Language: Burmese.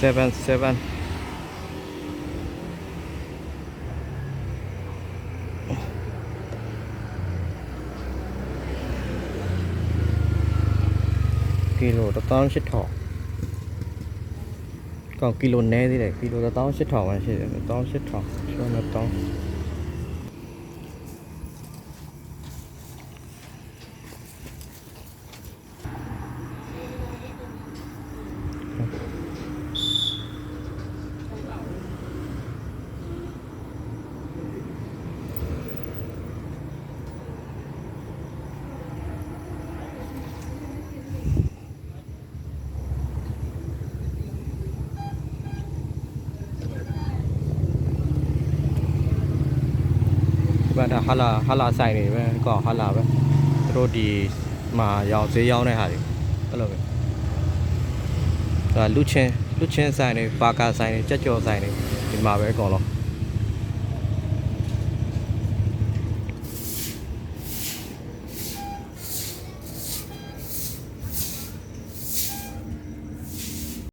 seven seven ကီလို18000ကောက်ကီလိုနည်းသေးတယ်ကီလို18000ပဲရှိတယ်18000ကျော်1000 ဒီမှာဒါဟာလာဟာလာဆိုင်နေပဲကောဟာလာပဲသူတို့ဒီမှာရောင်ဈေးရောင်းတဲ့ဟာတွေအဲ့လိုပဲဒါလူချင်းလူချင်းဆိုင်တွေပါကာဆိုင်တွေကြက်ကြော်ဆိုင်တွေဒီမှာပဲအကုန်လုံး